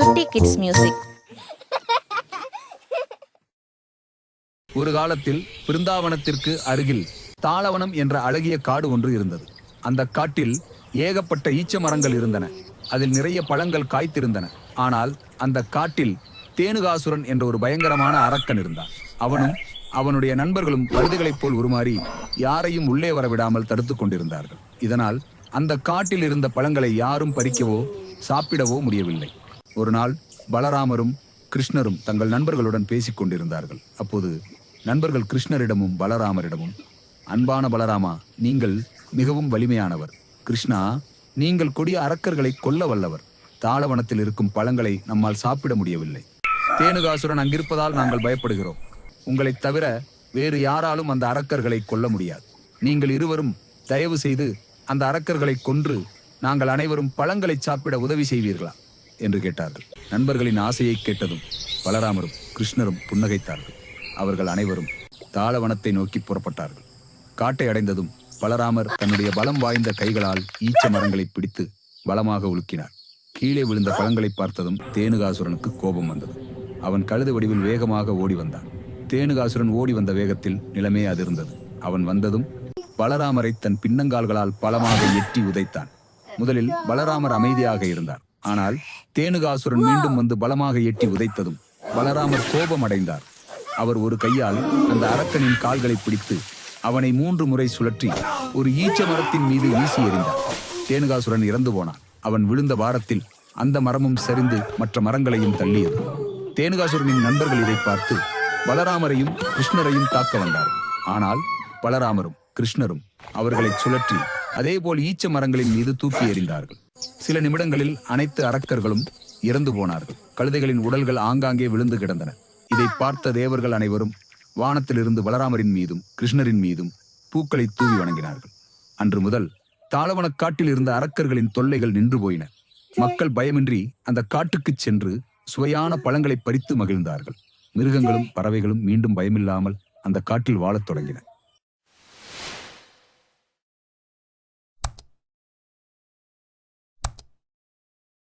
சுட்டி kids music. ஒரு காலத்தில் பிருந்தாவனத்திற்கு அருகில் தாளவனம் என்ற அழகிய காடு ஒன்று இருந்தது. அந்த காட்டில் ஏகப்பட்ட ஈச்ச மரங்கள் இருந்தன. அதில் நிறைய பழங்கள் காய்த்திருந்தன. ஆனால் அந்த காட்டில் தேனுகாசுரன் என்ற ஒரு பயங்கரமான அரக்கன் இருந்தான். அவனும் அவனுடைய நண்பர்களும் கழுதுகளைப் போல் உருமாறி யாரையும் உள்ளே வர விடாமல் தடுத்துக் கொண்டிருந்தார்கள். இதனால் அந்த காட்டில் இருந்த பழங்களை யாரும் பறிக்கவோ சாப்பிடவோ முடியவில்லை. ஒரு நாள் பலராமரும் கிருஷ்ணரும் தங்கள் நண்பர்களுடன் பேசிக் கொண்டிருந்தார்கள். அப்போது நண்பர்கள் கிருஷ்ணரிடமும் பலராமரிடமும் அன்பான பலராமா நீங்கள் மிகவும் வலிமையானவர். கிருஷ்ணா நீங்கள் கொடிய அரக்கர்களை கொல்ல வல்லவர். தாளவனத்தில் இருக்கும் பழங்களை நம்மால் சாப்பிட முடியவில்லை. தேனுகாசுரன் அங்கிருப்பதால் நாங்கள் பயப்படுகிறோம். உங்களைத் தவிர வேறு யாராலும் அந்த அரக்கர்களை கொல்ல முடியாது. நீங்கள் இருவரும் தயவு செய்து அந்த அரக்கர்களை கொன்று நாங்கள் அனைவரும் பழங்களை சாப்பிட உதவி செய்வீர்களா? என்று கேட்டார்கள். நண்பர்களின் ஆசையை கேட்டதும் பலராமரும் கிருஷ்ணரும் புன்னகைத்தார்கள். அவர்கள் அனைவரும் தாளவனத்தை நோக்கி புறப்பட்டார்கள். காட்டை அடைந்ததும் பலராமர் தன்னுடைய பலம் வாய்ந்த கைகளால் ஈச்ச மரங்களை பிடித்து பலமாக உலுக்கினார். கீழே விழுந்த பழங்களை பார்த்ததும் தேனுகாசுரனுக்கு கோபம் வந்தது. அவன் கழுது வடிவில் வேகமாக ஓடி வந்தான். தேனுகாசுரன் ஓடி வந்த வேகத்தில் நிலமே அதிர்ந்தது. அவன் வந்ததும் பலராமரை தன் பின்னங்கால்களால் பலமாக எட்டி உதைத்தான். முதலில் பலராமர் அமைதியாக இருந்தார். ஆனால் தேனுகாசுரன் மீண்டும் வந்து பலமாக எட்டி உதைத்ததும் பலராமர் கோபம் அடைந்தார் அவர் ஒரு கையால் அந்த அரக்கனின் கால்களை பிடித்து அவனை மூன்று முறை சுழற்றி ஒரு ஈச்ச மரத்தின் மீது வீசி எறிந்தார். தேனுகாசுரன் இறந்து போனான். அவன் விழுந்த வாரத்தில் அந்த மரமும் சரிந்து மற்ற மரங்களையும் தள்ளியது. தேனுகாசுரனின் நண்பர்கள் இதை பார்த்து பலராமரையும் கிருஷ்ணரையும் தாக்க வந்தார்கள். ஆனால் பலராமரும் கிருஷ்ணரும் அவர்களை சுழற்றி அதேபோல் ஈச்ச மரங்களின் மீது தூக்கி எறிந்தார்கள். சில நிமிடங்களில் அனைத்து அரக்கர்களும் இறந்து போனார்கள். கழுதைகளின் உடல்கள் ஆங்காங்கே விழுந்து கிடந்தன. இதை பார்த்த தேவர்கள் அனைவரும் வானத்திலிருந்து பலராமரின் மீதும் கிருஷ்ணரின் மீதும் பூக்களை தூவி வணங்கினார்கள். அன்று முதல் தாளவனக் காட்டில் இருந்த அரக்கர்களின் தொல்லைகள் நின்று போயின. மக்கள் பயமின்றி அந்த காட்டுக்குச் சென்று சுவையான பழங்களை பறித்து மகிழ்ந்தார்கள். மிருகங்களும் பறவைகளும் மீண்டும் பயமில்லாமல் அந்த காட்டில் வாழத் தொடங்கின.